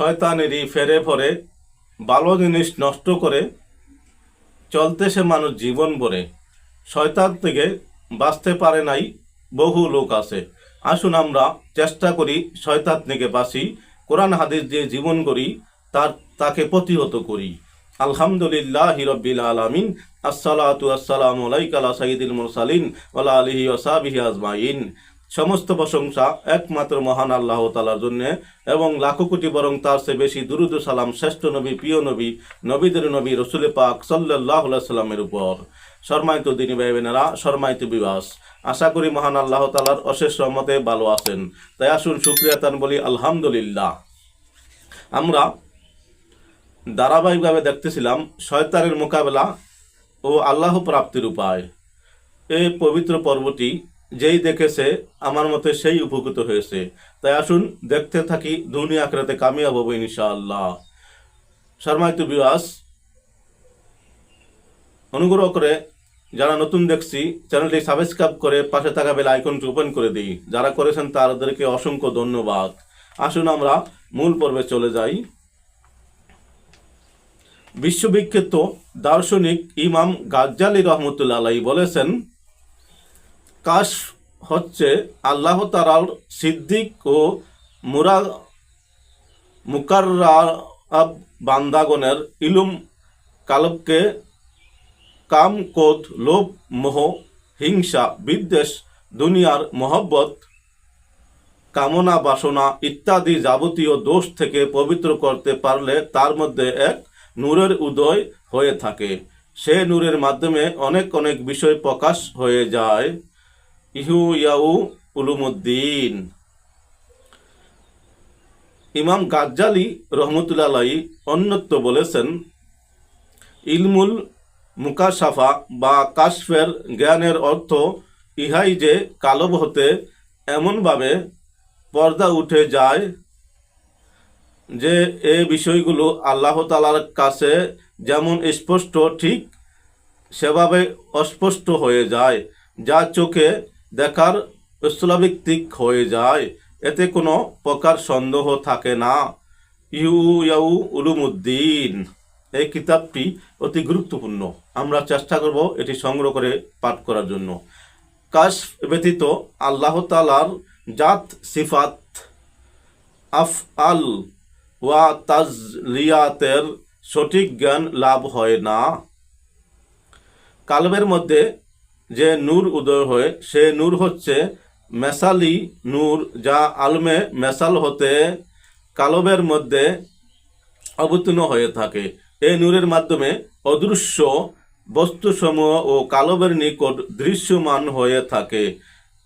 শয়তানেরই ফেরে ফরে ভালো জিনিস নষ্ট করে চলতে সে মানুষ জীবন ভরে। শয়তান থেকে বাঁচতে পারে নাই, বহু লোক আছে। আসুন আমরা চেষ্টা করি শয়তান থেকে বাঁচি, কোরআন হাদিস দিয়ে জীবন করি তার, তাকে প্রতিহত করি। আলহামদুলিল্লাহ হিরব্বিল আলামিন, আসসালাতু আসসালামু আলাইকা আলা সাইয়্যিদিল মুরসালিন ওয়ালা আলিহি ওয়াসাবিহি আজমাইন। সমস্ত প্রশংসা একমাত্র মহান আল্লাহ তালার জন্য এবং লাখো কোটি বরং তার চেয়ে বেশি দুরুদ সালাম শ্রেষ্ঠ নবী, প্রিয় নবী, নবীদের নবী, রসুল পাক সাল্লাহ সাল্লামের উপর। শর্মায়িত দিনী ভাই বোনেরা শর্মায়িত বিবাস, আশা করি মহান আল্লাহ তালার অশেষ রহমতে ভালো আছেন। তাই আসুন সুক্রিয়া তান বলি আলহামদুলিল্লাহ। আমরা ধারাবাহিকভাবে দেখতেছিলাম শয়তানের মোকাবেলা ও আল্লাহ প্রাপ্তির উপায়। এই পবিত্র পর্বটি যেই দেখেছে, আমার মতে সেই উপকৃত হয়েছে। তাই আসুন, দেখতে থাকি দুনিয়া আখরাতে কামিয়াব হব ইনশাআল্লাহ। শর্মায়িত বিবাস অনুগ্রহ করে যারা নতুন দেখছি, চ্যানেলটি সাবস্ক্রাইব করে পাশে থাকা বেল আইকনটি ওপেন করে দিই। যারা করেছেন তাদেরকে অসংখ্য ধন্যবাদ। আসুন আমরা মূল পর্বে চলে যাই। বিশ্ববিখ্যাত দার্শনিক ইমাম গাজ্জালি রহমতুল্লা আলাই বলেছেন কাশ হচ্ছে আল্লাহ তালার সিদ্দিক ও মুরা, মুকাররাব বান্দাগণের ইলুম কালবকে কাম ক্রোধ লোভ, মোহ, হিংসা, বিদ্বেষ, দুনিয়ার মহব্বত, কামনা, বাসনা ইত্যাদি যাবতীয় দোষ থেকে পবিত্র করতে পারলে তার মধ্যে এক নূরের উদয় হয়ে থাকে। সে নূরের মাধ্যমে অনেক অনেক বিষয় প্রকাশ হয়ে যায়। ইহু ইয়াউ উলুমুদ্দিন। ইমাম গাজ্জালি রহমতুল্লাহ অন্যত্র বলেছেন, ইলমুল মুকাশাফা বা কাশফের জ্ঞানের অর্থ ইহাই যে কালব হতে এমনভাবে পর্দা উঠে যায় যে এ বিষয়গুলো আল্লাহ তালার কাছে যেমন স্পষ্ট, ঠিক সেভাবে অস্পষ্ট হয়ে যায়, যা চোখে দেখার স্থলাভিত্তিক হয়ে যায়। এতে কোনো প্রকার সন্দেহ থাকে না। ইউ ইয়াউ উলুমুদ্দিন, এই কিতাবটি অতি গুরুত্বপূর্ণ। আমরা চেষ্টা করব এটি সংগ্রহ করে পাঠ করার জন্য। কাশ ব্যতীত আল্লাহ তালার জাত, সিফাত আফ আল ওয়া তাজলিয়াতের সঠিক জ্ঞান লাভ হয় না। কালবের মধ্যে যে নূর উদয় হয়, সে নূর হচ্ছে মেসালি নূর, যা আলমে মেসাল হতে কালবের মধ্যে অবতীর্ণ হয়ে থাকে। এই নূরের মাধ্যমে অদৃশ্য বস্তুসমূহ ও কালবের নিকট দৃশ্যমান হয়ে থাকে।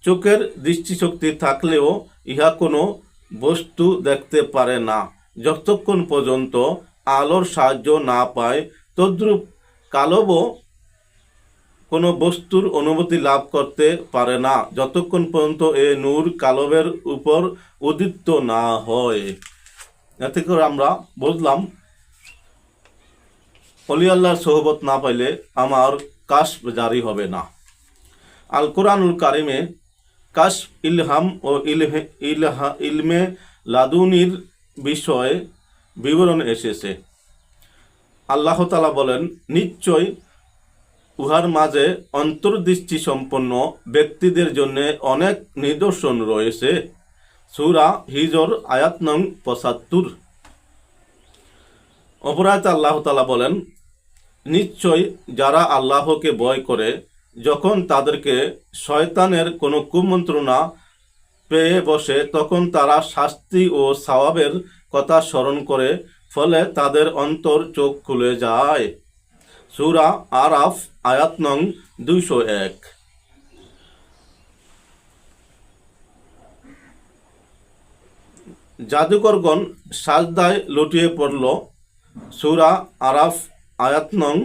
চোখের দৃষ্টিশক্তি থাকলেও ইহা কোনো বস্তু দেখতে পারে না। যতক্ষণ পর্যন্ত আলোর সাহায্য না পায়, তদ্রূপ কালবও কোনো বস্তুর অনুমতি লাভ করতে পারে না, যতক্ষণ পর্যন্ত এ নূর কালবের উপর উদিত না হয়। এতে করে আমরা বুঝলাম, অলি আল্লাহর সোহবত না পাইলে আমার কাশ জারি হবে না। আল কোরআনুল কারিমে কাশ ইলহাম ও ইলহে, ইলহা, ইলমে লাদুনির বিষয়ে বিবরণ এসেছে। আল্লাহ তালা বলেন, নিশ্চয় উহার মাঝে অন্তর্দৃষ্টি সম্পন্ন ব্যক্তিদের জন্য অনেক নিদর্শন রয়েছে। সুরা হিজর, আয়াত নং পঁচাত্তর। অপরাধ আল্লাহ তালা বলেন, নিশ্চয় যারা আল্লাহকে ভয় করে, যখন তাদেরকে শয়তানের কোনো কুমন্ত্রণা পেয়ে বসে, তখন তারা শাস্তি ও সওয়াবের কথা স্মরণ করে, ফলে তাদের অন্তর চোখ খুলে যায়। সুরা আরাফ আয়াত নং দুইশো এক। জাদুকরগণ সাজদায় লুটিয়ে পড়ল, সুরা আরাফ, আয়াত নং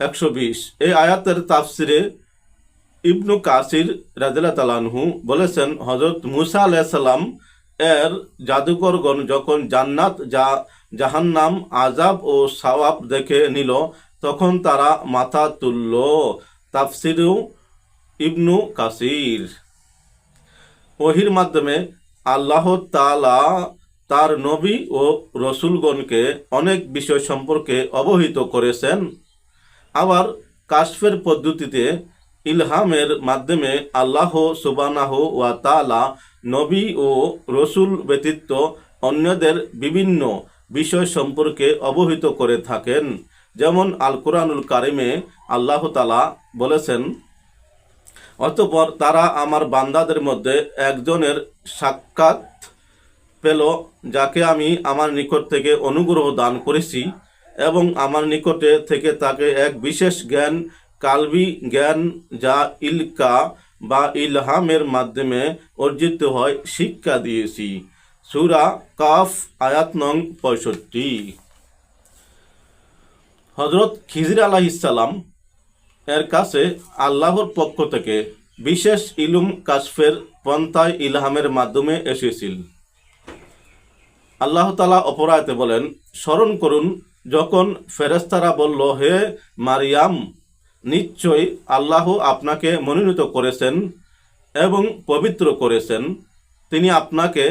একশো বিশ। এই আয়াতের তাফসিরে ইবনু কাসির রাজিল্লা তালানহু বলেছেন হজরত মুসা আলাইসাল্লাম এর জাদুকরগণ যখন জান্নাত, যা জাহান্নাম আজাব ও সাওয়াব দেখে নিল তখন তারা মাথা তুলল, তাফসিরু ইবনু কাসির। ওহির মাধ্যমে আল্লাহ তালা তার নবী ও রসুলগণকে অনেক বিষয় সম্পর্কে অবহিত করেছেন। আবার কাশফের পদ্ধতিতে ইলহামের মাধ্যমে আল্লাহ সুবানাহ ওয়া তালা নবী ও রসুল ব্যতীত অন্যদের বিভিন্ন বিষয় সম্পর্কে অবহিত করে থাকেন। যেমন আল কোরআনুল কারিমে আল্লাহ তালা বলেছেন, অতপর তারা আমার বান্দাদের মধ্যে একজনের সাক্ষাৎ পেল যাকে আমি আমার নিকট থেকে অনুগ্রহ দান করেছি এবং আমার নিকটে থেকে তাকে এক বিশেষ জ্ঞান, কালবি জ্ঞান যা ইলকা বা ইলহামের মাধ্যমে অর্জিত হয় শিক্ষা দিয়েছি। সুরা কাফ আয়াত নং পঁয়ষট্টি। হজরত খিজির আলাহিসাল্লাম এর কাছে আল্লাহর পক্ষ থেকে বিশেষ ইলুম কাশফের পন্থায় ইলহামের মাধ্যমে এসেছিল। আল্লাহ তালা অপরায়তে বলেন, স্মরণ করুন, যখন ফেরেস্তারা বলল, হে মারিয়াম, নিশ্চয়ই আল্লাহ আপনাকে মনোনীত করেছেন এবং পবিত্র করেছেন। তিনি আপনাকে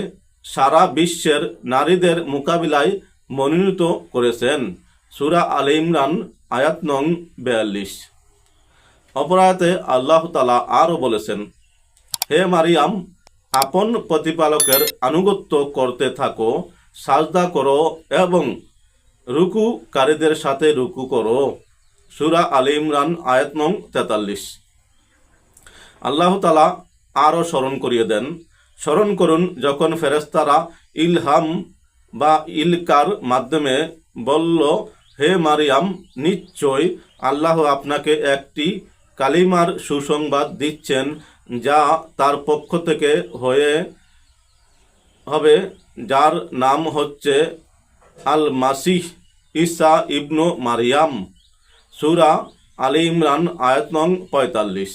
সারা বিশ্বের নারীদের মোকাবিলায় মনোনীত করেছেন। সুরা আল ইমরান, আয়াত নং বেয়াল্লিশ। অপরাধে আল্লাহ তালা আরও বলেছেন, হে মারিয়াম, আপন প্রতিপালকের আনুগত্য করতে থাকো, সাজদা করো এবং রুকুকারীদের সাথে রুকু করো। সুরা আল ইমরান, আয়াত নং তেতাল্লিশ। আল্লাহ তালা আরও স্মরণ করিয়ে দেন, স্মরণ করুন যখন ফেরেস্তারা ইলহাম বা ইলকার মাধ্যমে বলল হে মারিয়াম, নিশ্চয় আল্লাহ আপনাকে একটি কালিমার সুসংবাদ দিচ্ছেন যা তার পক্ষ থেকে হয়ে হবে, যার নাম হচ্ছে আল মাসিহ ঈসা ইবনু মারিয়াম। সুরা আলী ইমরান, আয়াত নং পঁয়তাল্লিশ।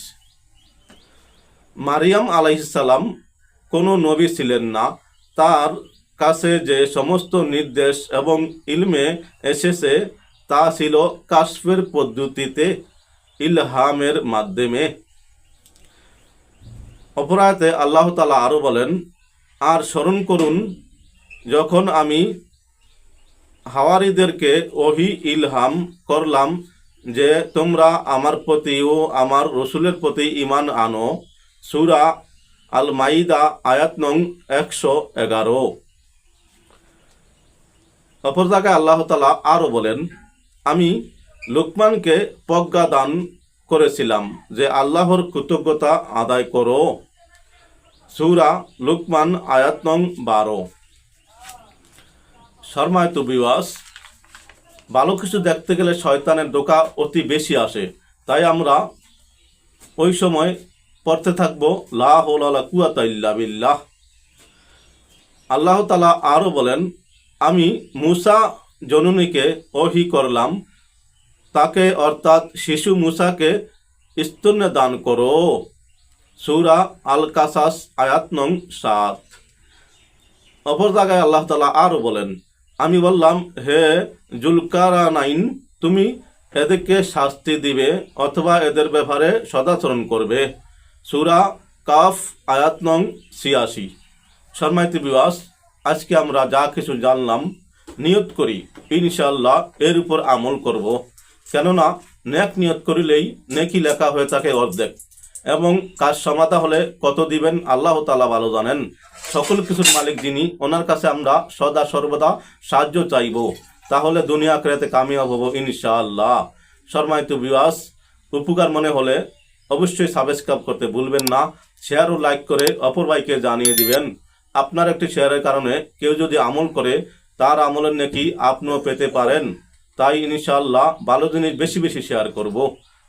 মারিয়াম আলাইসাল্লাম কোনো নবী ছিলেন না, তার কাছে যে সমস্ত নির্দেশ এবং ইলমে এসেছে, তা ছিল কাশফের পদ্ধতিতে ইলহামের মাধ্যমে। অপরাধে আল্লাহ তালা আরও বলেন, আর স্মরণ করুন, যখন আমি হাওয়ারিদেরকে ওহি ইলহাম করলাম যে তোমরা আমার প্রতি ও আমার রসুলের প্রতি ইমান আনো। সুরা আল মাইদা আয়াত নং একশো এগারো। অপর জায়গায় আল্লাহ তালা আরও বলেন, আমি লোকমানকে প্রজ্ঞা দান করেছিলাম যে আল্লাহর কৃতজ্ঞতা আদায় করো। সুরা লুকমান আয়াত নং বারো। শর্মায়তু বিবাস ভালো কিছু দেখতে গেলে শয়তানের দোকা অতি বেশি আসে, তাই আমরা ওই সময় পড়তে থাকব, লা হৌলা কুয়াতা বিল্লাহ। আল্লাহ তালা আরও বলেন আমি মুসা জননীকে অহি করলাম। তাকে অর্থাৎ শিশু মুসাকে স্তন্য দান করো। সুরা আল কাসাস আয়াত নং সাত। অপর জায়গায় আল্লাহ তালা আরও বলেন, আমি বললাম, হে জুলকারানাইন, তুমি এদেরকে শাস্তি দিবে অথবা এদের ব্যাপারে সদাচরণ করবে। সুরা কাফ, আয়াত নং ছিয়াশি। শর্মাইতি বিবাস আজকে আমরা যা কিছু জানলাম, নিয়ত করি ইনশাল্লাহ এর উপর আমল করব। কেননা, নেক নিয়ত করিলেই নেকি লেখা হয়ে থাকে অর্ধেক। এবং কাজ সমাধা হলে কত দিবেন, আল্লাহ তালা ভালো জানেন। সকল কিছুর মালিক যিনি, ওনার কাছে আমরা সদা সর্বদা সাহায্য চাইব। তাহলে দুনিয়া ক্রেতে কামিয়াব হব ইনশাআল্লাহ। শর্মায়িত বিবাস উপকার মনে হলে অবশ্যই সাবস্ক্রাইব করতে ভুলবেন না। শেয়ার ও লাইক করে অপর ভাইকে জানিয়ে দিবেন। আপনার একটি শেয়ারের কারণে কেউ যদি আমল করে, তার আমলের নাকি আপনিও পেতে পারেন। তাই ইনশাআল্লাহ ভালো জিনিস বেশি বেশি শেয়ার করব।